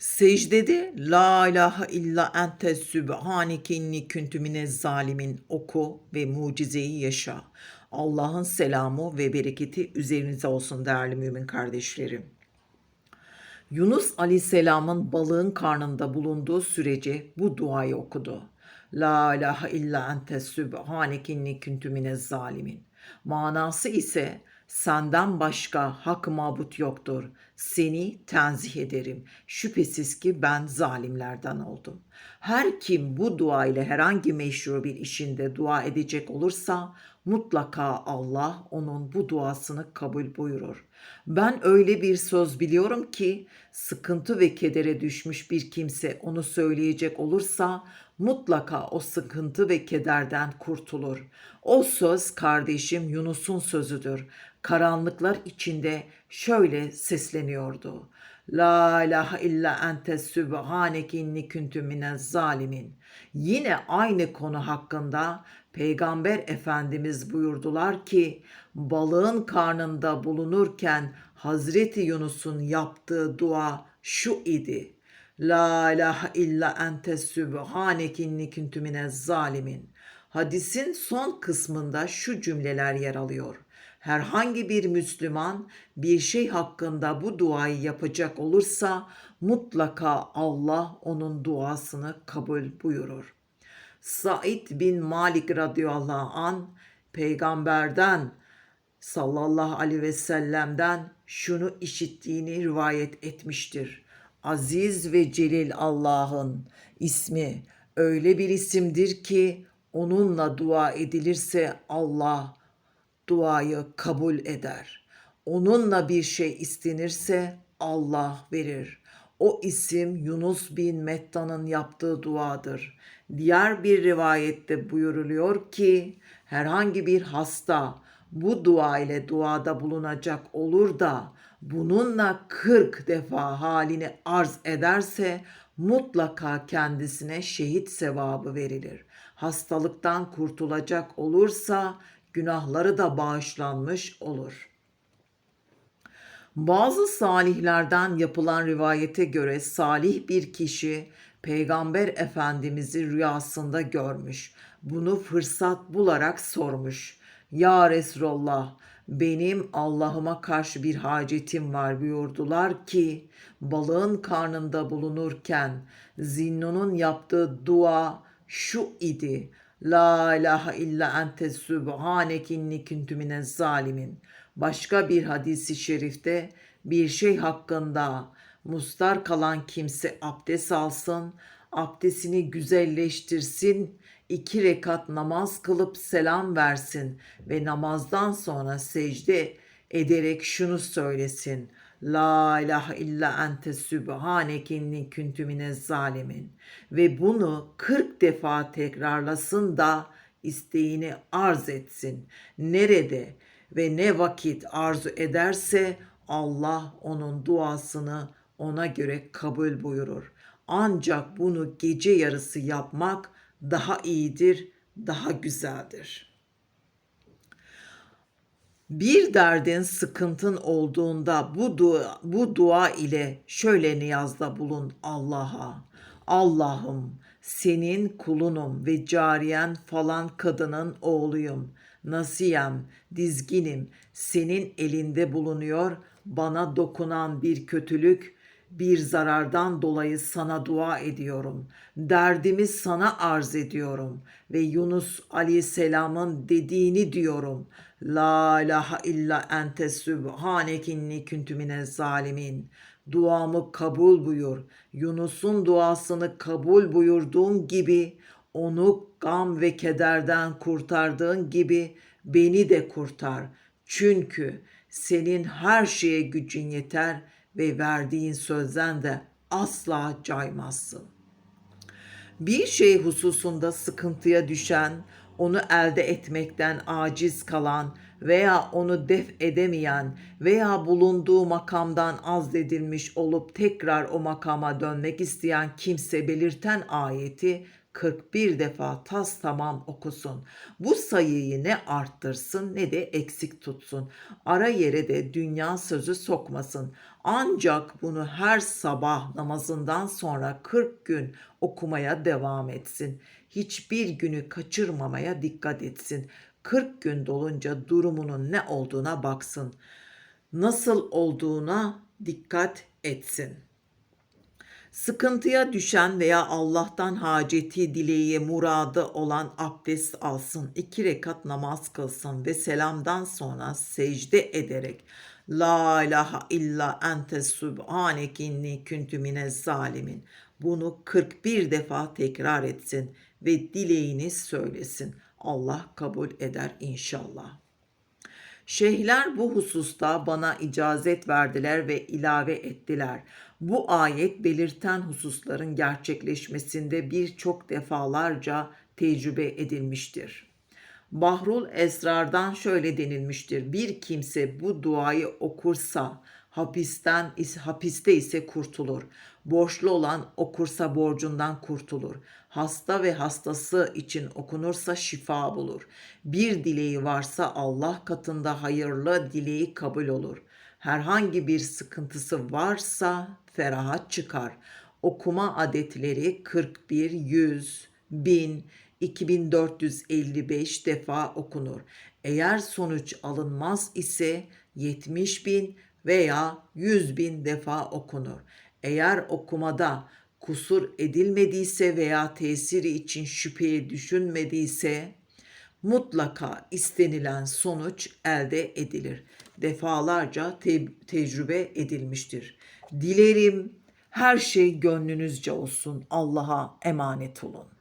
Secdede La ilahe illa ente sübhaneke inni küntü zalimin oku ve mucizeyi yaşa. Allah'ın selamı ve bereketi üzerinize olsun değerli mümin kardeşlerim. Yunus Aleyhisselam'ın balığın karnında bulunduğu sürece bu duayı okudu. La ilahe illa ente sübhaneke inni küntü zalimin. Manası ise senden başka hak mabut yoktur. Seni tenzih ederim. Şüphesiz ki ben zalimlerden oldum. Her kim bu dua ile herhangi meşru bir işinde dua edecek olursa mutlaka Allah onun bu duasını kabul buyurur. Ben öyle bir söz biliyorum ki sıkıntı ve kedere düşmüş bir kimse onu söyleyecek olursa mutlaka o sıkıntı ve kederden kurtulur. O söz kardeşim Yunus'un sözüdür. Karanlıklar içinde şöyle sesleniyordu. La ilahe illa ente sübhaneke inni küntü minez zalimin. Yine aynı konu hakkında Peygamber Efendimiz buyurdular ki balığın karnında bulunurken Hazreti Yunus'un yaptığı dua şu idi. La ilahe illa ente sübhaneke inni küntü minez zalimin. Hadisin son kısmında şu cümleler yer alıyor. Herhangi bir Müslüman bir şey hakkında bu duayı yapacak olursa mutlaka Allah onun duasını kabul buyurur. Said bin Malik radıyallahu an peygamberden sallallahu aleyhi ve sellem'den şunu işittiğini rivayet etmiştir. Aziz ve celil Allah'ın ismi öyle bir isimdir ki onunla dua edilirse Allah duayı kabul eder. Onunla bir şey istenirse Allah verir. O isim Yunus bin Metta'nın yaptığı duadır. Diğer bir rivayette buyuruluyor ki herhangi bir hasta bu dua ile duada bulunacak olur da bununla 40 defa halini arz ederse mutlaka kendisine şehit sevabı verilir. Hastalıktan kurtulacak olursa günahları da bağışlanmış olur. Bazı salihlerden yapılan rivayete göre salih bir kişi Peygamber Efendimiz'i rüyasında görmüş. Bunu fırsat bularak sormuş. Ya Resulallah benim Allah'ıma karşı bir hacetim var buyurdular ki balığın karnında bulunurken Zinnun'un yaptığı dua şu idi. La ilahe illa ente sübhaneke inni kuntu zalimin. Başka bir hadisi şerifte bir şey hakkında mustar kalan kimse abdest alsın, abdestini güzelleştirsin, iki rekat namaz kılıp selam versin ve namazdan sonra secde ederek şunu söylesin. La ilahe illa ente sübhaneke inni zalimin. Ve bunu 40 defa tekrarlasın da isteğini arz etsin. Nerede ve ne vakit arzu ederse Allah onun duasını ona göre kabul buyurur. Ancak bunu gece yarısı yapmak daha iyidir, daha güzeldir. Bir derdin, sıkıntın olduğunda bu dua, bu dua ile şöyle niyazda bulun Allah'a. Allah'ım senin kulunum ve cariyen falan kadının oğluyum. Nasiyem, dizginim, senin elinde bulunuyor. Bana dokunan bir kötülük, bir zarardan dolayı sana dua ediyorum. Derdimi sana arz ediyorum ve Yunus Aleyhisselam'ın dediğini diyorum. La ilahe illa ente sübhaneke inni kuntu zalimin. Duamı kabul buyur. Yunus'un duasını kabul buyurduğun gibi onu gam ve kederden kurtardığın gibi beni de kurtar. Çünkü senin her şeye gücün yeter ve verdiğin sözden de asla caymazsın. Bir şey hususunda sıkıntıya düşen, onu elde etmekten aciz kalan veya onu def edemeyen veya bulunduğu makamdan azledilmiş olup tekrar o makama dönmek isteyen kimse belirten ayeti 41 defa tas tamam okusun. Bu sayıyı ne arttırsın ne de eksik tutsun. Ara yere de dünya sözü sokmasın. Ancak bunu her sabah namazından sonra 40 gün okumaya devam etsin. Hiçbir günü kaçırmamaya dikkat etsin. 40 gün dolunca durumunun ne olduğuna baksın. Nasıl olduğuna dikkat etsin. Sıkıntıya düşen veya Allah'tan haceti, dileği, muradı olan abdest alsın, iki rekat namaz kılsın ve selamdan sonra secde ederek La ilahe illa ente subhaneke inni kuntu zalimin. Bunu 41 defa tekrar etsin ve dileğini söylesin. Allah kabul eder inşallah. Şeyhler bu hususta bana icazet verdiler ve ilave ettiler. Bu ayet belirten hususların gerçekleşmesinde birçok defalarca tecrübe edilmiştir. Bahrul Esrar'dan şöyle denilmiştir. Bir kimse bu duayı okursa hapisten hapiste ise kurtulur. Borçlu olan okursa borcundan kurtulur. Hasta ve hastası için okunursa şifa bulur. Bir dileği varsa Allah katında hayırlı dileği kabul olur. Herhangi bir sıkıntısı varsa ferahat çıkar. Okuma adetleri 41, 100, 1000, 2455 defa okunur. Eğer sonuç alınmaz ise 70 bin veya 100 bin defa okunur. Eğer okumada kusur edilmediyse veya tesiri için şüpheye düşünmediyse mutlaka istenilen sonuç elde edilir. Defalarca te- tecrübe edilmiştir. Dilerim her şey gönlünüzce olsun. Allah'a emanet olun.